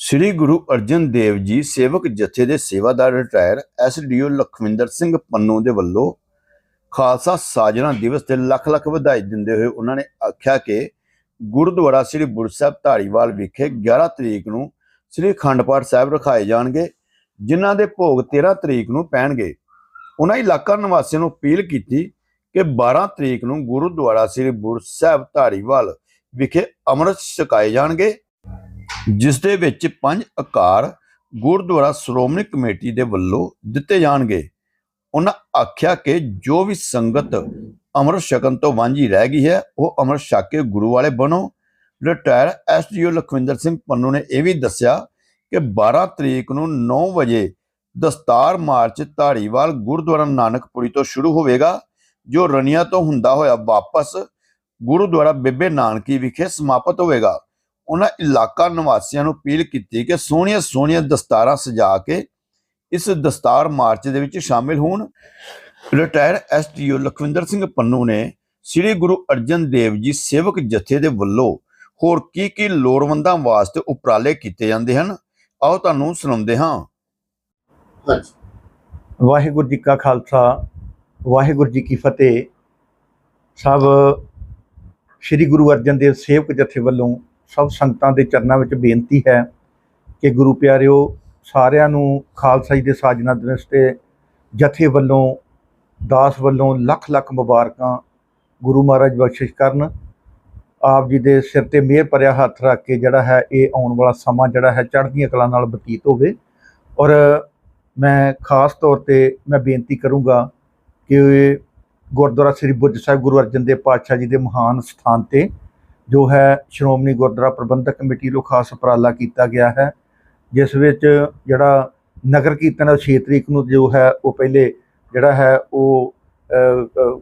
ਸ੍ਰੀ ਗੁਰੂ ਅਰਜਨ ਦੇਵ ਜੀ ਸੇਵਕ ਜਥੇ ਦੇ ਸੇਵਾਦਾਰ ਰਿਟਾਇਰ ਐਸਡੀਓ ਲਖਵਿੰਦਰ ਸਿੰਘ ਪੰਨੂ ਦੇ ਵੱਲੋਂ ਖਾਲਸਾ ਸਾਜਣਾ ਦਿਵਸ ਤੇ ਲੱਖ ਲੱਖ ਵਧਾਈ ਦਿੰਦੇ ਹੋਏ ਉਹਨਾਂ ਨੇ ਆਖਿਆ ਕਿ ਗੁਰਦੁਆਰਾ ਸ੍ਰੀ ਬੁਰਜ ਸਾਹਿਬ ਧਾਰੀਵਾਲ ਵਿਖੇ 11 ਤਰੀਕ ਨੂੰ ਸ੍ਰੀ ਅਖੰਡ ਪਾਠ ਸਾਹਿਬ ਰਖਾਏ ਜਾਣਗੇ, ਜਿਨ੍ਹਾਂ ਦੇ ਭੋਗ 13 ਤਰੀਕ ਨੂੰ ਪੈਣਗੇ। ਉਹਨਾਂ ਇਲਾਕਾ ਨਿਵਾਸੀਆਂ ਨੂੰ ਅਪੀਲ ਕੀਤੀ ਕਿ 12 ਤਰੀਕ ਨੂੰ ਗੁਰਦੁਆਰਾ ਸ੍ਰੀ ਬੁਰਜ ਸਾਹਿਬ ਧਾਰੀਵਾਲ ਵਿਖੇ ਅੰਮ੍ਰਿਤ ਛਕਾਏ ਜਾਣਗੇ। ਜਿਸ ਦੇ ਵਿੱਚ ਪੰਜ ਆਕਾਰ ਗੁਰਦੁਆਰਾ ਸ਼੍ਰੋਮਣੀ ਕਮੇਟੀ ਦੇ ਵੱਲੋਂ ਦਿੱਤੇ ਜਾਣਗੇ। ਉਹਨਾਂ ਆਖਿਆ ਕਿ ਜੋ ਵੀ ਸੰਗਤ ਅੰਮ੍ਰਿਤ ਛਕਣ ਤੋਂ ਵਾਂਝੀ ਰਹਿ ਗਈ ਹੈ, ਉਹ ਅੰਮ੍ਰਿਤ ਛਕ ਕੇ ਗੁਰੂ ਵਾਲੇ ਬਣੋ। ਰਿਟਾਇਰ ਐਸਡੀਓ ਲਖਵਿੰਦਰ ਸਿੰਘ ਪੰਨੂ ਨੇ ਇਹ ਵੀ ਦੱਸਿਆ ਕਿ 12 ਤਰੀਕ ਨੂੰ 9 ਵਜੇ ਦਸਤਾਰ ਮਾਰਚ ਧਾਰੀਵਾਲ ਗੁਰਦੁਆਰਾ ਨਾਨਕਪੁਰੀ ਤੋਂ ਸ਼ੁਰੂ ਹੋਵੇਗਾ, ਜੋ ਰਣੀਆਂ ਤੋਂ ਹੁੰਦਾ ਹੋਇਆ ਵਾਪਸ ਗੁਰਦੁਆਰਾ ਬੇਬੇ ਨਾਨਕੀ ਵਿਖੇ ਸਮਾਪਤ ਹੋਵੇਗਾ। ਉਹਨਾਂ ਇਲਾਕਾ ਨਿਵਾਸੀਆਂ ਨੂੰ ਅਪੀਲ ਕੀਤੀ ਕਿ ਸੋਹਣੀਆਂ ਸੋਹਣੀਆਂ ਦਸਤਾਰਾਂ ਸਜਾ ਕੇ ਇਸ ਦਸਤਾਰ ਮਾਰਚ ਦੇ ਵਿੱਚ ਸ਼ਾਮਿਲ ਹੋਣ। ਰਿਟਾਇਰ ਐਸਟੀਓ ਲਖਵਿੰਦਰ ਸਿੰਘ ਪੰਨੂ ਨੇ ਸ੍ਰੀ ਗੁਰੂ ਅਰਜਨ ਦੇਵ ਜੀ ਸੇਵਕ ਜਥੇ ਦੇ ਵੱਲੋਂ ਹੋਰ ਕੀ ਕੀ ਲੋੜਵੰਦਾਂ ਵਾਸਤੇ ਉਪਰਾਲੇ ਕੀਤੇ ਜਾਂਦੇ ਹਨ ਆਓ ਤੁਹਾਨੂੰ ਸੁਣਾਉਂਦੇ ਹਾਂ। ਵਾਹਿਗੁਰੂ ਜੀ ਕਾ ਖਾਲਸਾ ਵਾਹਿਗੁਰੂ ਜੀ ਕੀ ਫਤਿਹ। ਸਭ ਸ੍ਰੀ ਗੁਰੂ ਅਰਜਨ ਦੇਵ ਸੇਵਕ ਜਥੇ ਵੱਲੋਂ ਸਭ ਸੰਗਤਾਂ ਦੇ ਚਰਨਾਂ ਵਿੱਚ ਬੇਨਤੀ ਹੈ ਕਿ ਗੁਰੂ ਪਿਆਰਿਓ, ਸਾਰਿਆਂ ਨੂੰ ਖਾਲਸਾ ਜੀ ਦੇ ਸਾਜਨਾ ਦਿਵਸ ਤੇ ਜਥੇ ਵੱਲੋਂ, ਦਾਸ ਵੱਲੋਂ ਲੱਖ ਲੱਖ ਮੁਬਾਰਕਾਂ ਗੁਰੂ ਮਹਾਰਾਜ ਬਖਸ਼ਿਸ਼ ਕਰਨ। ਆਪ ਜੀ ਦੇ ਸਿਰ ਤੇ ਮਿਹਰ ਭਰਿਆ ਹੱਥ ਰੱਖ ਕੇ ਜਿਹੜਾ ਹੈ ਇਹ ਆਉਣ ਵਾਲਾ ਸਮਾਂ ਜਿਹੜਾ ਹੈ ਚੜ੍ਹਦੀਆਂ ਕਲਾ ਨਾਲ ਬਤੀਤ ਹੋਵੇ। ਔਰ ਮੈਂ ਖਾਸ ਤੌਰ ਤੇ ਮੈਂ ਬੇਨਤੀ ਕਰੂੰਗਾ ਕਿ ਗੁਰਦੁਆਰਾ ਸ੍ਰੀ ਬੁੱਧ ਸਾਹਿਬ ਗੁਰੂ ਅਰਜਨ ਦੇਵ ਪਾਤਸ਼ਾਹ ਜੀ ਦੇ ਮਹਾਨ ਸਥਾਨ ਤੇ ਜੋ ਹੈ ਸ਼੍ਰੋਮਣੀ ਗੁਰਦੁਆਰਾ ਪ੍ਰਬੰਧਕ ਕਮੇਟੀ ਵੱਲੋਂ ਖਾਸ ਉਪਰਾਲਾ ਕੀਤਾ ਗਿਆ ਹੈ, ਜਿਸ ਵਿੱਚ ਜਿਹੜਾ ਨਗਰ ਕੀਰਤਨ ਹੈ 6 ਤਰੀਕ ਨੂੰ ਜੋ ਹੈ ਉਹ ਪਹਿਲੇ ਜਿਹੜਾ ਹੈ ਉਹ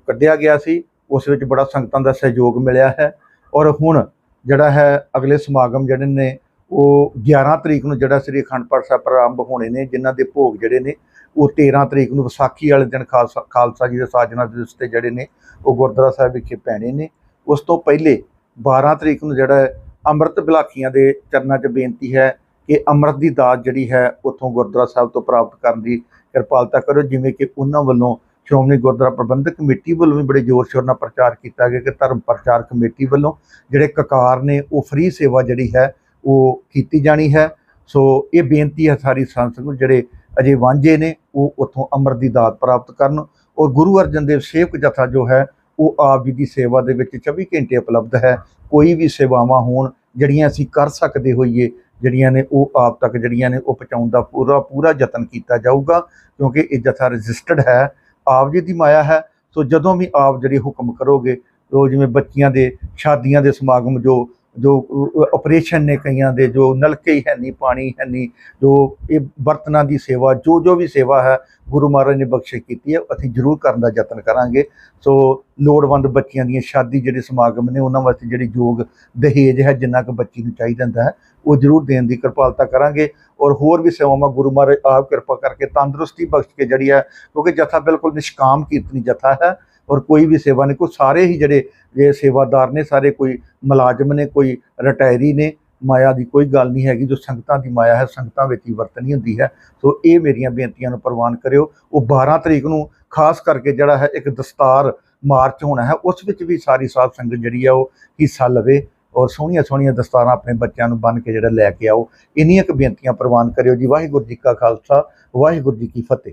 ਕੱਢਿਆ ਗਿਆ ਸੀ, ਉਸ ਵਿੱਚ ਬੜਾ ਸੰਗਤਾਂ ਦਾ ਸਹਿਯੋਗ ਮਿਲਿਆ ਹੈ ਔਰ ਹੁਣ ਜਿਹੜਾ ਹੈ ਅਗਲੇ ਸਮਾਗਮ ਜਿਹੜੇ ਨੇ, ਉਹ 11 ਤਰੀਕ ਨੂੰ ਜਿਹੜਾ ਸ੍ਰੀ ਅਖੰਡ ਪਾਠ ਸਾਹਿਬ ਪ੍ਰਾਰੰਭ ਹੋਣੇ ਨੇ, ਜਿਨ੍ਹਾਂ ਦੇ ਭੋਗ ਜਿਹੜੇ ਨੇ, ਉਹ 13 ਤਰੀਕ ਨੂੰ ਵਿਸਾਖੀ ਵਾਲੇ ਦਿਨ ਖਾਲਸਾ ਖਾਲਸਾ ਜੀ ਦੇ ਸਾਜਨਾ ਦਿਵਸ ਤੇ ਜਿਹੜੇ ਨੇ, ਉਹ ਗੁਰਦੁਆਰਾ ਸਾਹਿਬ ਵਿਖੇ ਪੈਣੇ ਨੇ। ਉਸ ਤੋਂ ਪਹਿਲੇ 12 ਤਰੀਕ ਨੂੰ ਜਿਹੜਾ ਅੰਮ੍ਰਿਤ ਬਿਲਾਖੀਆਂ ਦੇ ਚਰਨਾਂ 'ਚ ਬੇਨਤੀ ਹੈ ਕਿ ਅੰਮ੍ਰਿਤ ਦੀ ਦਾਤ ਜਿਹੜੀ ਹੈ, ਉੱਥੋਂ ਗੁਰਦੁਆਰਾ ਸਾਹਿਬ ਤੋਂ ਪ੍ਰਾਪਤ ਕਰਨ ਦੀ ਕਿਰਪਾਲਤਾ ਕਰੋ, ਜਿਵੇਂ ਕਿ ਉਹਨਾਂ ਵੱਲੋਂ ਸ਼੍ਰੋਮਣੀ ਗੁਰਦੁਆਰਾ ਪ੍ਰਬੰਧਕ ਕਮੇਟੀ ਵੱਲੋਂ ਵੀ ਬੜੇ ਜ਼ੋਰ ਸ਼ੋਰ ਨਾਲ ਪ੍ਰਚਾਰ ਕੀਤਾ ਗਿਆ ਕਿ ਧਰਮ ਪ੍ਰਚਾਰ ਕਮੇਟੀ ਵੱਲੋਂ ਜਿਹੜੇ ਕਕਾਰ ਨੇ, ਉਹ ਫ੍ਰੀ ਸੇਵਾ ਜਿਹੜੀ ਹੈ, ਉਹ ਕੀਤੀ ਜਾਣੀ ਹੈ। ਸੋ ਇਹ ਬੇਨਤੀ ਹੈ ਸਾਰੀ ਸੰਸਦ ਨੂੰ, ਜਿਹੜੇ ਅਜੇ ਵਾਂਝੇ ਨੇ, ਉਹ ਉੱਥੋਂ ਅੰਮ੍ਰਿਤ ਦੀ ਦਾਤ ਪ੍ਰਾਪਤ ਕਰਨ ਔਰ ਗੁਰੂ ਅਰਜਨ ਦੇਵ ਸੇਵਕ ਜਥਾ ਜੋ ਹੈ ਉਹ ਆਪ ਜੀ ਦੀ ਸੇਵਾ ਦੇ ਵਿੱਚ 24 ਘੰਟੇ ਉਪਲਬਧ ਹੈ। ਕੋਈ ਵੀ ਸੇਵਾਵਾਂ ਹੋਣ, ਜਿਹੜੀਆਂ ਅਸੀਂ ਕਰ ਸਕਦੇ ਹੋਈਏ, ਜਿਹੜੀਆਂ ਨੇ ਉਹ ਆਪ ਤੱਕ ਜਿਹੜੀਆਂ ਨੇ ਉਹ ਪਹੁੰਚਾਉਣ ਦਾ ਪੂਰਾ ਪੂਰਾ ਯਤਨ ਕੀਤਾ ਜਾਊਗਾ, ਕਿਉਂਕਿ ਇਹ ਜਥਾ ਰਜਿਸਟਰਡ ਹੈ, ਆਪ ਜੀ ਦੀ ਮਾਇਆ ਹੈ। ਸੋ ਜਦੋਂ ਵੀ ਆਪ ਜਿਹੜੇ ਹੁਕਮ ਕਰੋਗੇ, ਉਹ ਜਿਵੇਂ ਬੱਚੀਆਂ ਦੇ, ਸ਼ਾਦੀਆਂ ਦੇ ਸਮਾਗਮ ਜੋ ਜੋ ਆਪਰੇਸ਼ਨ ਨੇ ਕਈਆਂ ਦੇ, ਜੋ ਨਲਕੇ ਹੀ ਹੈ ਨਹੀਂ, ਪਾਣੀ ਹੈ ਨਹੀਂ, ਜੋ ਇਹ ਬਰਤਨਾਂ ਦੀ ਸੇਵਾ, ਜੋ ਜੋ ਵੀ ਸੇਵਾ ਹੈ, ਗੁਰੂ ਮਹਾਰਾਜ ਨੇ ਬਖਸ਼ਿਸ਼ ਕੀਤੀ ਹੈ, ਅਸੀਂ ਜ਼ਰੂਰ ਕਰਨ ਦਾ ਯਤਨ ਕਰਾਂਗੇ। ਸੋ, ਲੋੜਵੰਦ ਬੱਚੀਆਂ ਦੀਆਂ ਸ਼ਾਦੀ ਜਿਹੜੇ ਸਮਾਗਮ ਨੇ, ਉਹਨਾਂ ਵਾਸਤੇ ਜਿਹੜੀ ਯੋਗ ਦਹੇਜ ਹੈ, ਜਿੰਨਾ ਕੁ ਬੱਚੀ ਨੂੰ ਚਾਹੀਦਾ ਹੁੰਦਾ ਹੈ, ਉਹ ਜ਼ਰੂਰ ਦੇਣ ਦੀ ਕਿਰਪਾਲਤਾ ਕਰਾਂਗੇ। ਔਰ ਹੋਰ ਵੀ ਸੇਵਾਵਾਂ, ਗੁਰੂ ਮਹਾਰਾਜ ਆਪ ਕਿਰਪਾ ਕਰਕੇ ਤੰਦਰੁਸਤੀ ਬਖਸ਼ ਕੇ ਜਿਹੜੀ ਹੈ, ਕਿਉਂਕਿ ਜਥਾ ਬਿਲਕੁਲ ਨਿਸ਼ਕਾਮ ਕੀਰਤਨੀ ਜਥਾ ਹੈ ਔਰ ਕੋਈ ਵੀ ਸੇਵਾ ਨਹੀਂ, ਕੋਈ ਸਾਰੇ ਹੀ ਜਿਹੜੇ, ਜੇ ਸੇਵਾਦਾਰ ਨੇ, ਸਾਰੇ ਕੋਈ ਮੁਲਾਜ਼ਮ ਨੇ, ਕੋਈ ਰਿਟਾਇਰੀ ਨੇ, ਮਾਇਆ ਦੀ ਕੋਈ ਗੱਲ ਨਹੀਂ ਹੈਗੀ, ਜੋ ਸੰਗਤਾਂ ਦੀ ਮਾਇਆ ਹੈ, ਸੰਗਤਾਂ ਵਿੱਚ ਹੀ ਵਰਤਣੀ ਹੁੰਦੀ ਹੈ। ਸੋ ਇਹ ਮੇਰੀਆਂ ਬੇਨਤੀਆਂ ਨੂੰ ਪ੍ਰਵਾਨ ਕਰਿਓ। ਉਹ 12 ਤਰੀਕ ਨੂੰ ਖਾਸ ਕਰਕੇ ਜਿਹੜਾ ਹੈ, ਇੱਕ ਦਸਤਾਰ ਮਾਰਚ ਹੋਣਾ ਹੈ, ਉਸ ਵਿੱਚ ਵੀ ਸਾਰੀ ਸਾਧ ਸੰਗਤ ਜਿਹੜੀ ਆ ਉਹ ਹਿੱਸਾ ਲਵੇ ਔਰ ਸੋਹਣੀਆਂ ਸੋਹਣੀਆਂ ਦਸਤਾਰਾਂ ਆਪਣੇ ਬੱਚਿਆਂ ਨੂੰ ਬੰਨ ਕੇ ਜਿਹੜਾ ਲੈ ਕੇ ਆਓ। ਇੰਨੀਆਂ ਕੁ ਬੇਨਤੀਆਂ ਪ੍ਰਵਾਨ ਕਰਿਓ ਜੀ। ਵਾਹਿਗੁਰੂ ਜੀ ਕਾ ਖਾਲਸਾ, ਵਾਹਿਗੁਰੂ ਜੀ ਕੀ ਫਤਿਹ।